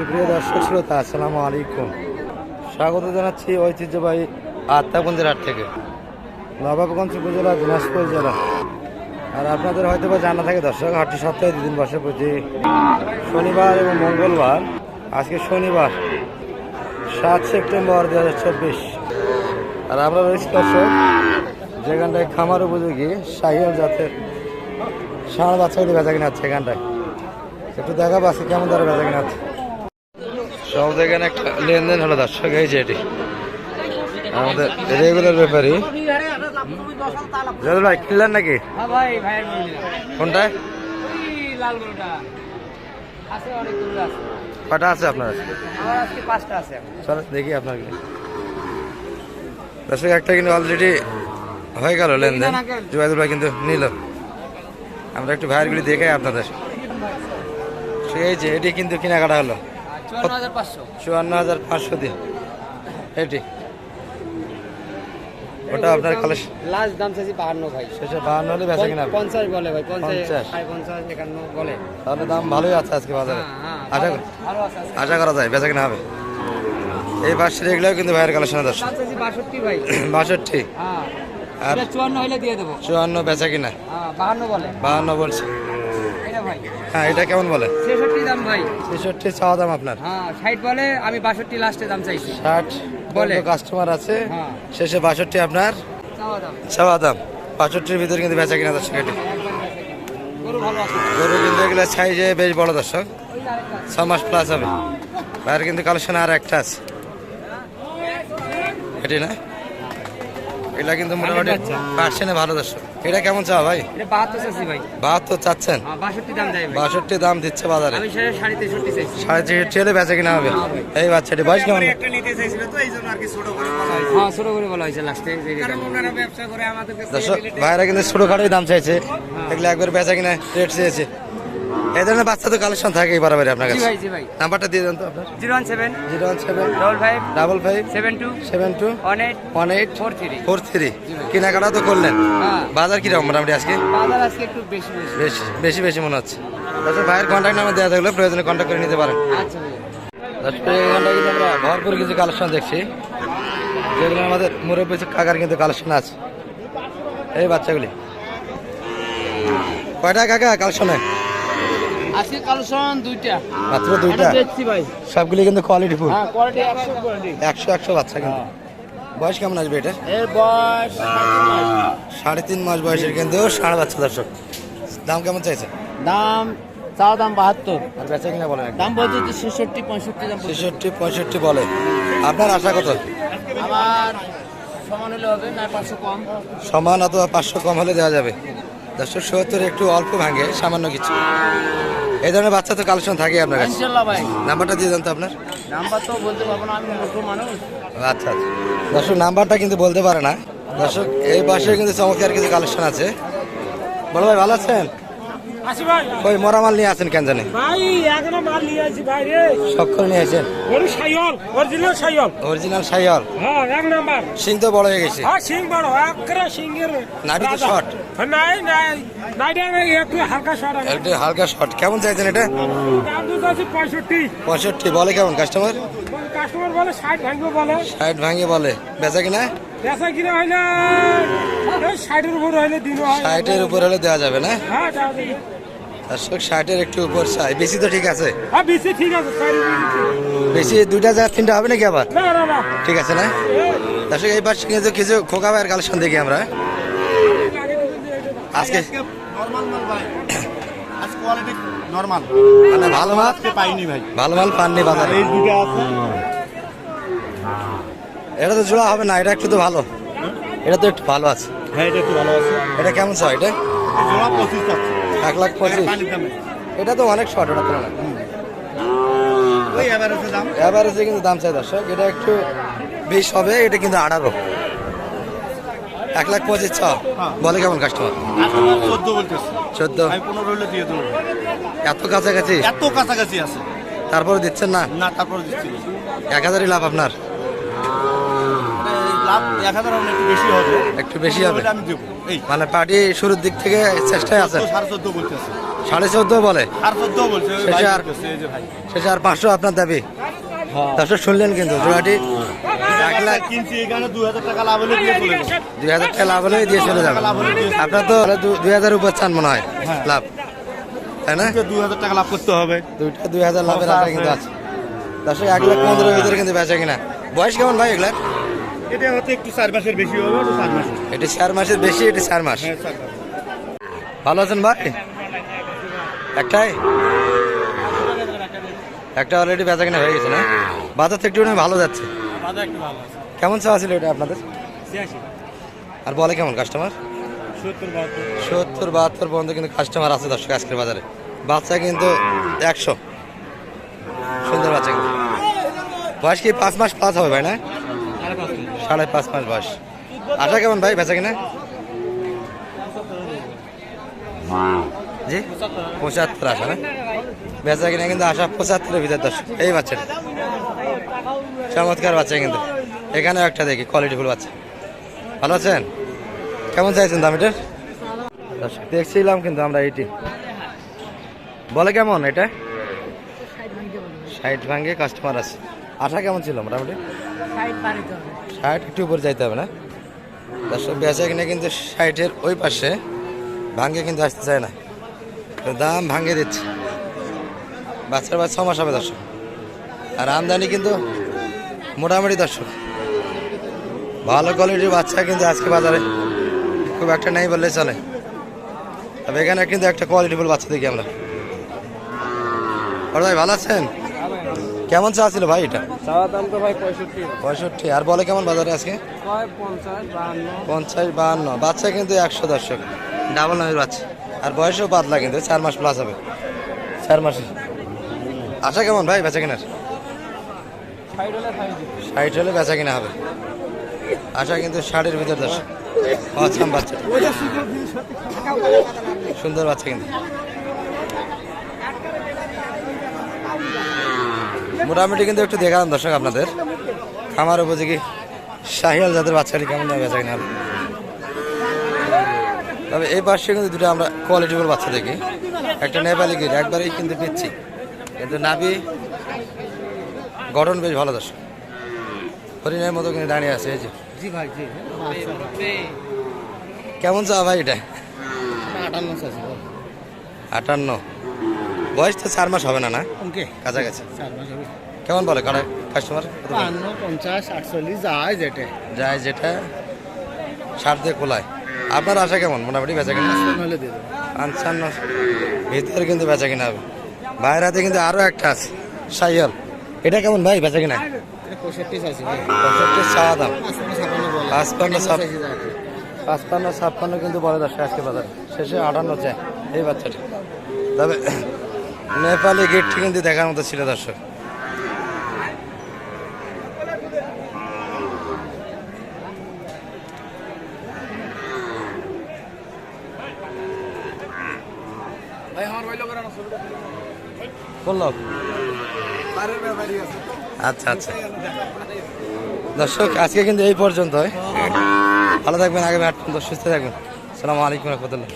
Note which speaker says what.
Speaker 1: সুপ্রিয় দর্শক শ্রোতা, আসসালামু আলাইকুম। স্বাগত জানাচ্ছি ঐতিহ্যবাহী আত্মাবন্দির হাট থেকে। নবাবগঞ্জ উপজেলা, দিনাজপুর জেলা। আর আপনাদের হয়তো বা জানা থাকে, দর্শক, হাটটি সপ্তাহে দুদিন বসে প্রতি শনিবার এবং মঙ্গলবার। আজকে শনিবার, সাত সেপ্টেম্বর দু হাজার চব্বিশ। আর আমরা রয়েছি, দর্শক, যেখানটায় খামার উপযোগী শাহিয়াল জাতের ষাঁড় বাচ্চাগুলি বেচা কিনা হচ্ছে এখানটায়। একটু দেখাবো আজকে কেমন ধরে বেচা কিনা হচ্ছে। সব এখানে একটা লেনদেন হলো দর্শক এই যে এটি। আমাদের রেগুলার ব্যাপারই। ভাই কিনলেন নাকি?
Speaker 2: হ্যাঁ গরু
Speaker 1: কটা আছে আপনার। চলো দেখি আপনার দর্শক একটা কিন্তু অলরেডি হয়ে গেল লেনদেন। জুবাইদুল ভাই কিন্তু নিল। আমরা একটু ভাইয়েরগুলি দেখাই আপনাদের। সেই যে এটি কিন্তু কেনাকাটা হলো।
Speaker 2: চুয়ান্ন হাজার পাঁচশো।
Speaker 1: চুয়ান্ন দিয়ে। এটি। ওটা আপনার কালেকশন
Speaker 2: লাস্ট দাম চাইছি বাহান্ন ভাই।
Speaker 1: শেষে বাহান্ন হলে বেচা কিনা
Speaker 2: পঞ্চাশ বলে ভাই পঞ্চাশ
Speaker 1: পঞ্চাশ।
Speaker 2: একান্ন বলে।
Speaker 1: তাহলে দাম ভালোই আছে আজকে বাজারে।
Speaker 2: হ্যাঁ হ্যাঁ
Speaker 1: আশা। আশা করা যায় বেচা কিনা হবে। এই পাশের এগুলোও কিন্তু ভাইয়ের কালেকশন দর্শক
Speaker 2: দাম বাষট্টি ভাই।
Speaker 1: বাষট্টি।
Speaker 2: হ্যাঁ।
Speaker 1: আর
Speaker 2: চুয়ান্ন হইলে দিয়ে দেবো।
Speaker 1: চুয়ান্ন বেচা কিনা।
Speaker 2: বাহান্ন বলে।
Speaker 1: বাহান্ন বলছে।
Speaker 2: ভাই।
Speaker 1: হ্যাঁ এটা কেমন বলে?
Speaker 2: ছেষট্টি দাম ভাই।
Speaker 1: ছেষট্টি চাওয়া দাম আপনার?
Speaker 2: হ্যাঁ ষাট বলে আমি বাষট্টি লাস্টে দাম চাইছি।
Speaker 1: ষাট
Speaker 2: বলে।
Speaker 1: কাস্টমার আছে।
Speaker 2: হ্যাঁ।
Speaker 1: শেষে বাষট্টি আপনার?
Speaker 2: চাওয়া দাম।
Speaker 1: বাষট্টির ভিতরে কিন্তু বেচা কিনা দর্শক এটি।
Speaker 2: একবার বেচা কিনা। গরু ভালো আছে।
Speaker 1: গরু কিন্তু এগুলো সাইজে বেশ বড় দর্শক। ছ মাস প্লাস হবে। বাইরে কিন্তু কালেকশন আর একটা আছে। এটি না? এটা কিন্তু মোটামুটি
Speaker 2: বাচ্চা।
Speaker 1: পার্সেন্টে ভালো দর্শক। এটা কেমন চা ভাই?
Speaker 2: বাহাত্তর
Speaker 1: চাচ্ছেন?
Speaker 2: হ্যাঁ, বাষট্টি দাম
Speaker 1: দিচ্ছে বাজারে।
Speaker 2: সাড়ে সাড়ে তেষট্টি
Speaker 1: হলে বেচা কিনা হবে। এই বাচ্চাটি বয়স কেমন?
Speaker 2: হ্যাঁ
Speaker 1: ভাইরা কিন্তু ছোটখাটোই দাম চাইছে। এগুলো একবার বেচা কিনা রেট চেয়েছে। এই ধরনের বাচ্চা তো কালেকশন থাকে বরাবর আপনার কাছে?
Speaker 2: ভাই জি ভাই।
Speaker 1: নাম্বারটা দিয়ে দেন তো আপনার।
Speaker 2: Zero one seven
Speaker 1: zero one seven
Speaker 2: double five
Speaker 1: double five
Speaker 2: seven two
Speaker 1: seven two
Speaker 2: one eight
Speaker 1: one eight
Speaker 2: four three
Speaker 1: four three কেনাকাটা তো করলেন।
Speaker 2: হ্যাঁ।
Speaker 1: বাজার কীরকম মোটামুটি আজকে?
Speaker 2: বাজার আজকে একটু বেশি বেশি।
Speaker 1: বেশি মনে হচ্ছে। দর্শক ভাইয়ের কন্ট্যাক্ট নাম্বার দেওয়া থাকলে প্রয়োজনে কন্ট্যাক্ট করে নিতে পারেন।
Speaker 2: আচ্ছা
Speaker 1: এখানটা কিন্তু আমরা ভরপুর কিছু কালেকশন দেখছি। যেগুলো আমাদের মুরব্বী কাকার কিন্তু কালেকশন আছে। এই বাচ্চাগুলি। কয়টা কাকা কালেকশনে
Speaker 2: আজকে কালেকশন দুইটা।
Speaker 1: মাত্র দুইটা?
Speaker 2: দেখছি ভাই।
Speaker 1: সবগুলি কিন্তু কোয়ালিটি ফুল
Speaker 2: হ্যাঁ কোয়ালিটি একশো কোয়ালিটি
Speaker 1: একশো একশো বাচ্চা কিন্তু। বয়স কেমন আসবে এটা
Speaker 2: এর বয়স
Speaker 1: সাড়ে তিন মাস বয়সের কিন্তু ষাঁড় বাচ্চা দর্শক। দাম কেমন চাইছে?
Speaker 2: দাম চাও দাম বাহাত্তর।
Speaker 1: আর বেচা কিনা বলেন।
Speaker 2: দাম বলছে যে ছেষট্টি পঁয়ষট্টি দাম
Speaker 1: ছেষট্টি পঁয়ষট্টি বলে। আপনার আশা কত?
Speaker 2: আমার সমান হলে হবে না পাঁচশো কম।
Speaker 1: সমান অথবা পাঁচশো কম হলে দেওয়া যাবে। দর্শক সত্তর একটু অল্প ভাঙে সামান্য কিছু। এই ধরনের বাচ্চা তো কালেকশন থাকে আপনার কাছে।
Speaker 2: ভাই।
Speaker 1: নাম্বারটা দিয়ে দেন তো আপনার।
Speaker 2: নাম্বার তো বলতে পারব না আমি মূর্খ মানুষ।
Speaker 1: আচ্ছা আচ্ছা। দর্শক নাম্বারটা কিন্তু বলতে পারে না। দর্শক এই পাশে কিন্তু চমৎকার কিছু কালেকশন আছে। বলো ভাই ভালো আছেন? ওই মরামাল নিয়ে আছেন কেন জানে?
Speaker 3: ভাই এখনও মাল নিয়ে আসি ভাই রে।
Speaker 1: সব করে নিয়ে আসেন
Speaker 3: ওর সাইল অরিজিনাল সাইল
Speaker 1: অরিজিনাল সাইয়াল?
Speaker 3: হ্যাঁ এক নাম্বার।
Speaker 1: সিং তো বড় হয়ে গেছে।
Speaker 3: হ্যাঁ সিং বড় একরে সিংহের
Speaker 1: নাভি তো short।
Speaker 3: নাই নাই নাইটা একটু হালকা শর্ট
Speaker 1: একটু হালকা শর্ট কেমন চাইছেন এটা?
Speaker 3: দাম দুধ আছে পঁয়ষট্টি।
Speaker 1: পঁয়ষট্টি বলে কেমন কাস্টমার
Speaker 3: কাস্টমার বলে ষাট ভাঙবো বলে।
Speaker 1: ষাট ভাঙে বলে। বেচা কিনা?
Speaker 3: বেচা কিনা হইলে এই ষাটের উপর হইলে দিন হয়।
Speaker 1: ষাটের উপর হলে দেওয়া যাবে না?
Speaker 3: হ্যাঁ দেওয়া যাবে।
Speaker 1: দর্শক ষাটের একটু উপর চাই। বেশি তো ঠিক আছে।
Speaker 3: হ্যাঁ বেশি ঠিক আছে
Speaker 1: বেশি দুইটা জায়গা তিনটা হবে নাকি আবার?
Speaker 3: না না না।
Speaker 1: ঠিক আছে না? দর্শক এই পাশে কিন্তু কিছু খোকা ভাইয়ের কালেকশন দেখি আমরা। আজকে
Speaker 4: নর্মাল মাল ভাই। আজ কোয়ালিটি নর্মাল
Speaker 1: মানে ভালো মাল
Speaker 4: পাইনি ভাই?
Speaker 1: ভালো মাল পাননি বাজারে।
Speaker 4: এই দুটো আছে?
Speaker 1: এটা তো জোড়া হবে না এটা একটু তো ভালো। এটা তো একটু ভালো আছে।
Speaker 4: হ্যাঁ এটা একটু ভালো আছে।
Speaker 1: এটা কেমন চাই এটা?
Speaker 4: জোড়া পঁচিশ আছে।
Speaker 1: এক লাখ পঁচিশ। এটা তো অনেক শর্ট তুলনায়।
Speaker 4: অ্যাভারেজে দাম?
Speaker 1: এভারেজে কিন্তু দাম চাই দর্শক। এটা একটু বিশ হবে এটা কিন্তু আঠারো। এক লাখ পঁচিশ ছ। বলে কেমন কাস্টমার
Speaker 4: চোদ্দ বলতেছে।
Speaker 1: চোদ্দ?
Speaker 4: আমি পনেরো হলে দিয়ে দেবো।
Speaker 1: এত কাছাকাছি?
Speaker 4: এত কাছাকাছি আছে।
Speaker 1: তারপরে দিচ্ছেন না?
Speaker 4: না তারপরে দিচ্ছি
Speaker 1: এক হাজারই লাভ আপনার?
Speaker 4: লাভ এক হাজার একটু বেশি হবে।
Speaker 1: একটু বেশি হবে?
Speaker 4: আমি দেবো। এই।
Speaker 1: মানে পার্টি শুরুর দিক থেকে চেষ্টায় আছে?
Speaker 4: সাড়ে চোদ্দ বলতেছে।
Speaker 1: সাড়ে চোদ্দ বলে?
Speaker 4: আর চোদ্দ বলছে।
Speaker 1: শেষে আর- শেষে পাঁচশো আপনার দাবি? দর্শক শুনলেন কিন্তু জোড়াটি এক লাখ
Speaker 4: কিনছি এখানে দু হাজার টাকা লাভ হলে দিয়ে চলে যাব।
Speaker 1: দুই হাজার টাকা লাভ হলে দিয়ে চলে যাবে। আপনার তো দুই হাজার উপর চান মনে হয় লাভ। তাই না?
Speaker 4: হাজার টাকা লাভ করতে হবে।
Speaker 1: দুইটা দুই হাজার লাভের আশা কিন্তু
Speaker 4: আছে।
Speaker 1: দর্শক এক লাখ পনেরো ভিতরে কিন্তু বেচা কিনা। বয়স কেমন ভাই
Speaker 4: এটা একটু চার মাসের বেশি হবে চার মাসের।
Speaker 1: এটি চার মাসের বেশি এটি চার মাস।
Speaker 4: হ্যাঁ চার মাস।
Speaker 1: ভালো আছেন ভাই? একটাই? একটা অলরেডি বেচা কিনা হয়ে গেছে না? বাজার থেকে ভালো যাচ্ছে। কেমন চাওয়া ছিল এটা আপনাদের? আর বলে কেমন কাস্টমার
Speaker 3: সত্তর বাহাত্তর।
Speaker 1: পর্যন্ত কিন্তু কাস্টমার আছে দর্শক আজকের বাজারে। বাচ্চা কিন্তু একশো। সুন্দর বাচ্চা কিন্তু। বয়স কি পাঁচ মাস প্লাস হবে ভাই না?
Speaker 3: সাড়ে পাঁচ
Speaker 1: মাস। বয়স। আশা কেমন ভাই বেচা কিনা? জি? পঁচাত্তর আশা না? বেচা কিনা কিন্তু আশা পঁচাত্তরের ভিতর দশ এই বাচ্চাটা। চমৎকার বাচ্চা কিন্তু। এখানেও একটা দেখি কোয়ালিটি ফুল বাচ্চা। ভালো আছেন? কেমন চাইছেন দাম এটার? দেখছিলাম কিন্তু আমরা এইটি। বলে কেমন এটা? ষাট ভাঙ্গে কাস্টমার আছে। আশা কেমন ছিল মোটামুটি? ষাট একটু উপরে যাইতে হবে না? দর্শক, বেচা কিনে কিন্তু ষাটের ওই পাশে। ভাঙ্গে কিন্তু আসতে চায় না। দাম ভাঙ্গে দিচ্ছে। বাচ্চার বাচ্চা ছ মাস হবে দর্শক। আর আমদানি কিন্তু মোটামুটি দর্শক। ভালো কোয়ালিটির বাচ্চা কিন্তু আজকে বাজারে খুব একটা নেই বললে চলে। তবে এখানে কিন্তু একটা কোয়ালিটিফুল বাচ্চা দেখি আমরা। বড় ভাই ভালো আছেন? কেমন চা ছিল ভাই এটা?
Speaker 3: পঁয়ষট্টি।
Speaker 1: আর বলে কেমন বাজারে আজকে?
Speaker 3: পঞ্চাশ বাহান্ন।
Speaker 1: পঞ্চাশ বাহান্ন। বাচ্চা কিন্তু একশো দর্শক। ডাবল নামের বাচ্চা। আর বয়সও পাতলা কিন্তু চার মাস প্লাস হবে। চার মাসে আশা কেমন ভাই বেচা কেনার?
Speaker 3: ষাট হলে
Speaker 1: বেচা কিনা হবে। আশা কিন্তু ষাটের ভিতর দর্শক অছাম বাচ্চা। সুন্দর বাচ্চা কিন্তু। মোটামুটি কিন্তু একটু দেখালাম দর্শক আপনাদের। খামার উপযোগী শাহিয়াল জাতের বাচ্চাটি কেমন বেচা কিনা হবে। তবে এই পাশে কিন্তু দুটো আমরা কোয়ালিটিফুল বাচ্চা দেখি। একটা নেপালি গির, একবারেই কিন্তু পিচ্ছি। কিন্তু নাবি গঠন বেশ ভালো দর্শক। হরিণের মতো কিন্তু দাঁড়িয়ে আছে এই যে।
Speaker 3: জি ভাই জি।
Speaker 1: কেমন চা ভাই এটা?
Speaker 3: আটান্ন আছে
Speaker 1: আটান্ন। বয়স তো চার মাস হবে না না? কাছাকাছি। কেমন বলে কারা কাস্টমার
Speaker 3: বাহান্ন পঞ্চাশ আটচল্লিশ যায় যেটা।
Speaker 1: যায় যেটা। সার দিয়ে খোলায়। আপনার আশা কেমন? মোটামুটি বেচা কিনা? পঞ্চান্ন ভিতরে কিন্তু বেচা কিনা হবে। বাইরের হাতে কিন্তু আরও একটা আছে। সাইয়াল। এটা কেমন ভাই, বেচা কিনা?
Speaker 3: পঁয়ষট্টি ভাই
Speaker 1: চাওয়া দাম।
Speaker 3: পাঁচপান্ন
Speaker 1: ছাপ্পান্ন কিন্তু বলে দশ আজকে বাজারে। শেষে আটান্ন চায় এই বাচ্চাটি। তবে নেপালি গেটটি কিন্তু দেখার মতো ছিল দর্শক। কোন আচ্ছা আচ্ছা। দর্শক, আজকে কিন্তু এই পর্যন্ত ভালো থাকবেন আগামী আট সুস্থ থাকবেন। সালামু আলাইকুম রহমতুল্লাহ।